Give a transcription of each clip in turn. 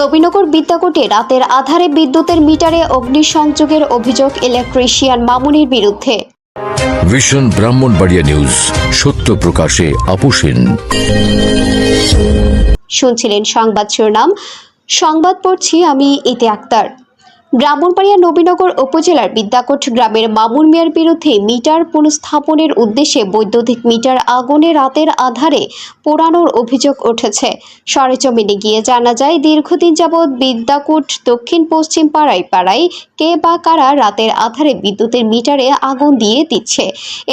নবীনগর বিদ্যাকুটে রাতের আধারে বিদ্যুতের মিটারে অগ্নিসংযোগের অভিযোগ ইলেকট্রিশিয়ান মামুনির বিরুদ্ধে। ভীষণ ব্রাহ্মণবাড়িয়া নিউজ সত্য প্রকাশে আপোষেন। শুনছিলেন সংবাদ শিরোনাম সংবাদ পড়ছি আমি ইতে আক্তার। ব্রাহ্মণবাড়িয়া নবীনগর উপজেলার বিদ্যাকোট গ্রামের মামুন মিয়ার বিরুদ্ধে মিটার পুনঃস্থাপনের উদ্দেশ্যে বৈদ্যুতিক মিটার আগুনে রাতের আধারে পোড়ানোর অভিযোগ উঠেছে। সরেজমিনে গিয়ে জানা যায়, দীর্ঘদিন যাবৎ বিদ্যাকোট দক্ষিণ পশ্চিম পাড়ায় পাড়ায় কে বা কারা রাতের আধারে বিদ্যুতের মিটারে আগুন দিয়ে দিচ্ছে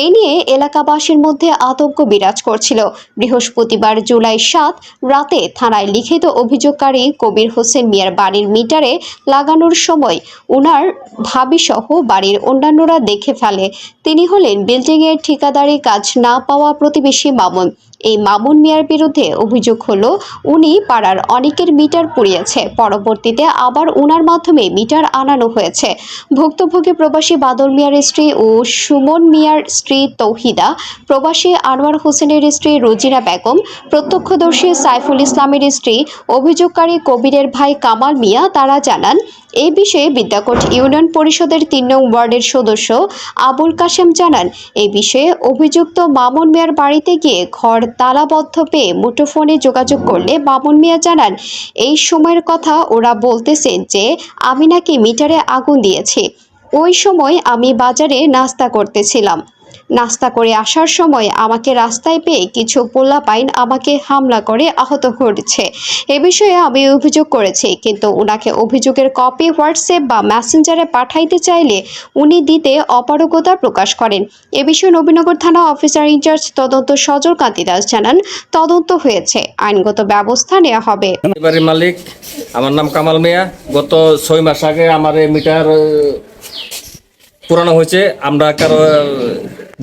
এই নিয়ে এলাকাবাসীর মধ্যে আতঙ্ক বিরাজ করছিল। বৃহস্পতিবার জুলাই সাত রাতে থানায় লিখিত অভিযোগকারী কবির হোসেন মিয়ার বাড়ির মিটারে লাগানোর সময় ওনার ভাবিসহ বাড়ির অন্যান্যরা দেখে ফেলে। তিনি হলেন বিল্ডিংয়ের ঠিকাদারি কাজ না পাওয়া প্রতিবেশী মামুন। এই মামুন মিয়ার বিরুদ্ধে অভিযোগ হলো, উনি পাড়ার অনেকের মিটার পুড়িয়েছে। পরবর্তীতে আবার উনার মাধ্যমে মিটার আনানো হয়েছে। ভুক্তভোগী প্রবাসী বাদল মিয়ার স্ত্রী ও সুমন মিয়ার স্ত্রী তৌহিদা, প্রবাসী আনোয়ার হোসেনের স্ত্রী রোজিনা বেগম, প্রত্যক্ষদর্শী সাইফুল ইসলামের স্ত্রী, অভিযোগকারী কবিরের ভাই কামাল মিয়া, তারা জানান এই বিষয়ে বিদ্যাকোট ইউনিয়ন পরিষদের তিন নং ওয়ার্ডের সদস্য আবুল কাশেম জানান এই বিষয়ে অভিযুক্ত মামুন মিয়ার বাড়িতে গিয়ে ঘর তালাবদ্ধ পেয়ে মুঠোফোনে যোগাযোগ করলে মামুন মিয়া জানান, এই সময়ের কথা ওরা বলতেছেন যে আমি নাকি মিটারে আগুন দিয়েছি। ওই সময় আমি বাজারে নাস্তা করতেছিলাম। নাস্তা করে আসার সময় আমাকে রাস্তায় পেয়ে কিছু পোল্লাপাইন আমাকে হামলা করে আহত করেছে এ বিষয়ে আমি অভিযোগ করেছি, কিন্তু ওনাকে অভিযোগের কপি হোয়াটসঅ্যাপ বা মেসেঞ্জারে পাঠাইতে চাইলে উনি দিতে অপারগতা প্রকাশ করেন। এ বিষয়ে নবীনগর থানা অফিসার ইনচার্জ তদন্ত সজল কান্তি দাস জানান, তদন্ত হয়েছে, আইনগত ব্যবস্থা নেওয়া হবে। মালিক, আমার নাম কামাল মিয়া। গত ছয় মাস আগে আমার মিটার পুরানো হয়েছে, আমরা কারও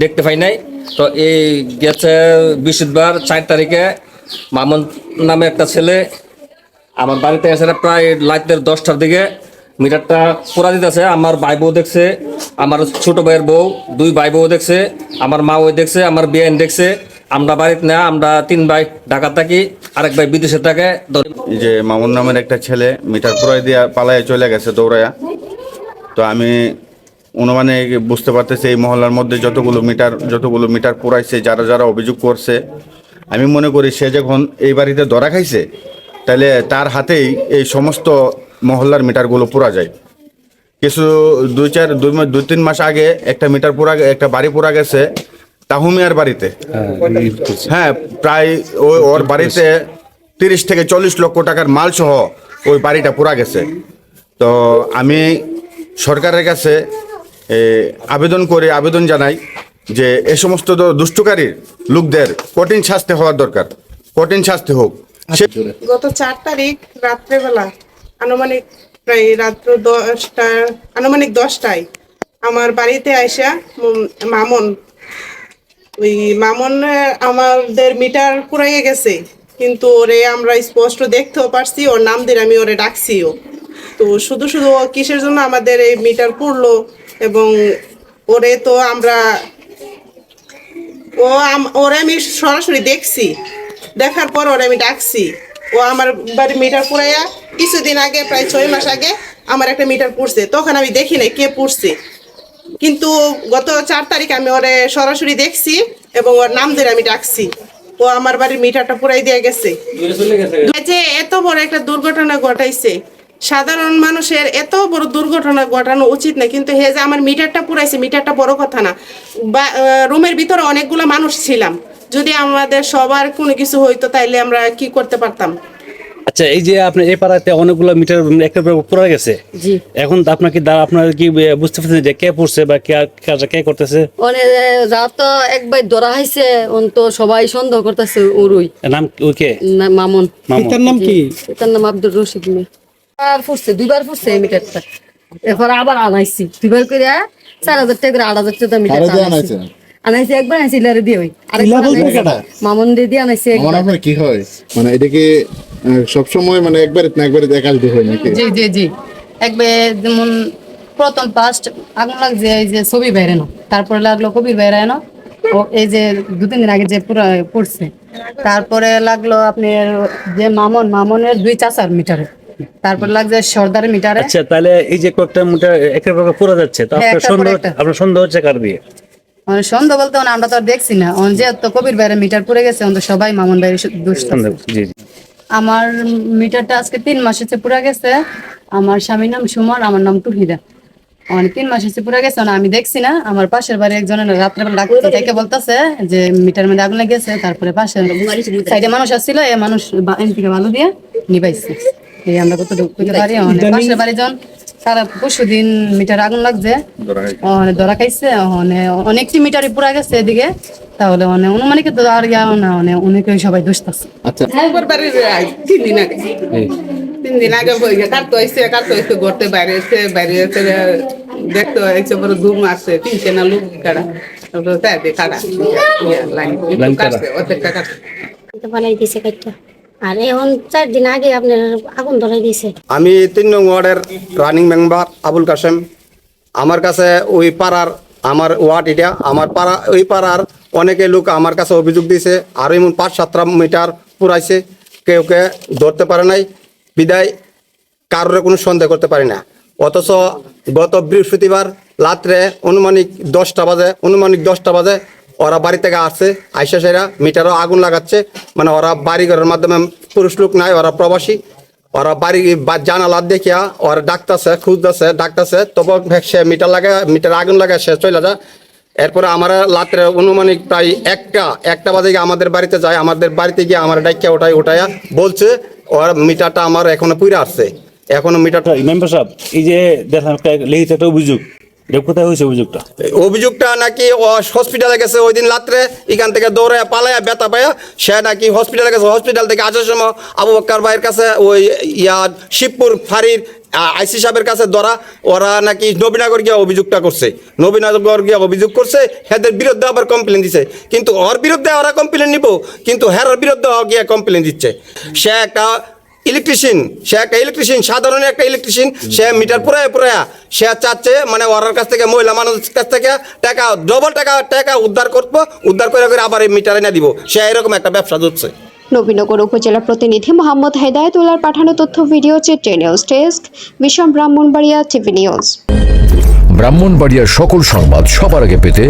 দেখতে পাই নাই। তো এই গেছে বৃহস্পতিবার, চার তারিখে মামুন নামে একটা ছেলে আমার বাড়িতে এসে প্রায় রাতের দশটার দিকে মিটারটা পুরা দিতেছে। আমার ভাই বউ দেখছে, আমার ছোট ভাইয়ের বউ, দুই ভাই বউ দেখছে, আমার মা ওই দেখছে, আমার বিয়ান দেখছে। আমরা বাড়িতে না, আমরা তিন ভাই ঢাকা থাকি, আরেক ভাই বিদেশে থাকে। যে মামুন নামের একটা ছেলে মিটার পুরাই দিয়া পালায় চলে গেছে দৌড়াইয়া। তো আমি অনুমানে বুঝতে পারতেছে এই মহল্লার মধ্যে যতগুলো মিটার যতগুলো মিটার পুরাইছে, যারা যারা অভিযোগ করছে, আমি মনে করি সে যখন এই বাড়িতে ধরা খাইছে, তাহলে তার হাতেই এই সমস্ত মহল্লার মিটারগুলো পুরা যায়। কিছু দুই চার, দুই দুই তিন মাস আগে একটা মিটার পুরা, একটা বাড়ি পুরা গেছে তাহুমিয়ার বাড়িতে। হ্যাঁ প্রায় ওই ওর বাড়িতে তিরিশ থেকে চল্লিশ লক্ষ টাকার মাল সহ ওই বাড়িটা পুরা গেছে। তো আমি সরকারের কাছে আবেদন করে আবেদন জানাই যে এ সমস্ত দুষ্টকারীর লোকদের কঠিন শাস্তি হওয়ার দরকার। কঠিন শাস্তি হোক। গত চার তারিখ রাত্রেবেলা আনুমানিক প্রায় রাত্র দশটা আনুমানিক দশটায় আমার বাড়িতে আইসা মামুন ওই মামুন আমাদের মিটার পুরাইয়ে গেছে। কিন্তু ওরে আমরা স্পষ্ট দেখতেও পারছি ওর নাম দিয়ে আমি ওরে ডাকছিও তো শুধু শুধু ও কিসের জন্য আমাদের এই মিটার পুরলো? এবং ওরে তো আমরা ও আম- ওরে আমি সরাসরি দেখছি। দেখার পর ওরে আমি ডাকছি। ও আমার বাড়ি মিটার পুরাইয়া কিছুদিন আগে প্রায় ছয় মাস আগে আমার একটা মিটার পুড়ছে। তখন আমি দেখি নাই কে পুড়ছে। কিন্তু গত চার তারিখ আমি ওরে সরাসরি দেখছি এবং ওর নাম ধরে আমি ডাকছি। ও আমার বাড়ির মিটারটা পুরাই দিয়ে গেছে। যে এত বড় একটা দুর্ঘটনা ঘটাইছে। সাধারণ মানুষের এত বড় দুর্ঘটনা ঘটানো উচিত না কিন্তু হে যে আমার মিটারটা পুরাইছে মিটারটা বড় কথা না। বা রুমের ভিতরে অনেকগুলো মানুষ ছিলাম। যদি আমাদের সবার কোনো কিছু হইতো তাইলে আমরা কি করতে পারতাম? আচ্ছা এই যে আপনার এই পাড়াতে অনেকগুলো মিটার একেবারে পুরা গেছে। এখন তো আপনার কি দা- আপনার কি বুঝতে পারছেন যে কে পড়ছে বা কে কাজটা কে করতেছে? মানে রাত তো একবার ধরা হয়েছে অন তো সবাই সন্দেহ করতেছে উরুই এর নাম কি- ওই কে? না মামুন। মামুন। তার নাম কি? তার নাম আব্দুর রশিদ মিয়া আর ফুটছে দুইবার ফুটছে এই মিটারটা। এরপর আবার আনাইছি। দুইবার করে চার হাজার টাকা করে আট হাজার টাকা মিটার আনাইছি আনাইছি? একবার আনাইছি ইলারে দিয়ে ওই। মামুন দিয়ে দিয়ে আনাইছি একবার। আপনার কি হয়? মানে এটা কি সব সময় মানে একবারে না একবারে একাল দিয়ে হয় নাকি? জি জি জি। একবার যেমন প্রথম ফার্স্ট আগুন লাগছে এই যে ছবি বেরানো তারপরে লাগল কবির বেরানো ও এই যে দু তিন দিন আগে যে পুরো পড়ছে। তারপরে লাগল আপনি যে মামন মামনের দুই চাচার মিটারে। তারপর লাগছে সর্দার মিটারে। আচ্ছা তাহলে এই যে কয়েকটা মিটার একের পর এক পুরো যাচ্ছে তো হ্যাঁ, আপনার সন্দেহ আপনার সন্দেহ হচ্ছে কার দিয়ে? মানে সন্ধ্যা বলতে মানে আমরা তো আর দেখছি না। অন যে তো কবির বাইরে মিটার পড়ে গেছে অন তো সবাই মামুন ভাইয়ের দুষ্ট জি জি। আমার মিটারটা আজকে তিন মাস হচ্ছে পুরা গেছে। আমার স্বামীর নাম সুমন আমার নাম তুহিদা মানে তিন মাস হচ্ছে পুরা গেছে না আমি দেখছি না। আমার পাশের বাড়ি একজনের রাত্রেবেলা ডাকতে ডেকে বলতেছে যে মিটার মধ্যে আগুন লেগেছে তারপরে পাশে সাইডে মানুষ আসছিল এ মানুষ থেকে ভালো দিয়ে নিবাইছে। এই আমরা কত করতে পারি পাশের বাড়ি জন সারা পরশু দিন মিটার আগুন লাগছে। ধরা খাইছে। অনেকটি মিটারই পুরা গেছে এদিকে। তাহলে মানে অনুমানিক তো আর গিয়া না মানে অনেকে সবাই দুষ্ট আছে। আচ্ছা। একবার তিন দিন আগে। তিন দিন আগে বই গে কাটতে হয়েছে কাটতে হয়েছে ঘরতে বাইরে এসে বাইরে এসে দেখতে হয়েছে বড় ধুম আসছে তিনটে না লোক কাটা তারপরে তাই কাটা লাইন লাইন কাটা। কাটছে অর্ধেকটা কাটছে তো বানাই দিছে কাটটা আর এখন চার দিন আগে আপনার আগুন দিছে আমি তিন নং ওয়ার্ডের রানিং মেম্বার আবুল কাসেম আমার কাছে ওই পাড়ার আমার ওয়ার্ড এটা, আমার পাড়া, ওই পাড়ার অনেকে লোক আমার কাছে অভিযোগ দিয়েছে, আর এমন পাঁচ সাতটা মিটার পুরাইছে, কেউ কে ধরতে পারে নাই। বিদায়, কারোর কোনো সন্দেহ করতে পারি না। অথচ গত বৃহস্পতিবার রাত্রে অনুমানিক দশটা বাজে, অনুমানিক দশটা বাজে ওরা বাড়ি থেকে আসছে, আইসা সেরা মিটারও আগুন লাগাচ্ছে। মানে ওরা বাড়ি ঘরের মাধ্যমে পুরুষ লোক নাই, ওরা প্রবাসী। ওরা বাড়ি জানালা দেখিয়া ওরা ডাকতেছে, খুঁজতেছে, ডাকতেছে তবু সে মিটার লাগে, মিটার আগুন লাগে, সে চলে যায়। এরপরে আমার রাত্রে অনুমানিক প্রায় একটা একটা বাজে গিয়ে আমাদের বাড়িতে যায়, আমাদের বাড়িতে গিয়ে আমার ডাকিয়া ওঠাই ওঠাইয়া বলছে, ওর মিটারটা আমার এখনও পুড়ে আসছে। এখনও মিটারটা মেম্বার সাহেব, এই যে দেখলাম লিখিত একটা অভিযোগ। কোথায় হয়েছে অভিযোগটা? অভিযোগটা নাকি হসপিটালে গেছে ওই দিন রাত্রে, এখান থেকে দৌড়ে পালায়া ব্যথা পায়া সে নাকি হসপিটালে গেছে। হসপিটাল থেকে আসার সময় আবু বক্কার ভাইয়ের কাছে ওই ইয়া শিবপুর ফাঁড়ির আইসি সাহেবের কাছে ধরা, ওরা নাকি নবীনগর গিয়ে অভিযোগটা করছে। নবীনগর গিয়ে অভিযোগ করছে, হেদের বিরুদ্ধে আবার কমপ্লেন দিছে। কিন্তু ওর বিরুদ্ধে ওরা কমপ্লেন নিব, কিন্তু হের বিরুদ্ধে গিয়ে কমপ্লেন দিচ্ছে। সে একটা ইলেকট্রিশিয়ান সে একটা ইলেকট্রিশিয়ান সাধারণ একটা ইলেকট্রিশিয়ান সে মিটার পুরায় পুরায়া সে চাচ্ছে মানে ওরার কাছ থেকে মহিলা মানুষের কাছ থেকে টাকা ডবল টাকা টাকা উদ্ধার করব উদ্ধার করে করে আবার এই মিটার এনে দিব। সে এরকম একটা ব্যবসা ধরছে। নবীনগর উপজেলা প্রতিনিধি মোহাম্মদ হেদায়তুল্লার পাঠানো তথ্য ভিডিও চিত্রে নিউজ ডেস্ক বিষম ব্রাহ্মণবাড়িয়া টিভি নিউজ। ব্রাহ্মণবাড়িয়ার সকল সংবাদ সবার আগে পেতে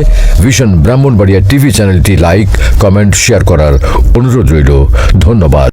ভিশন ব্রাহ্মণবাড়িয়া টিভি চ্যানেলটি লাইক কমেন্ট শেয়ার করার অনুরোধ রইল। ধন্যবাদ।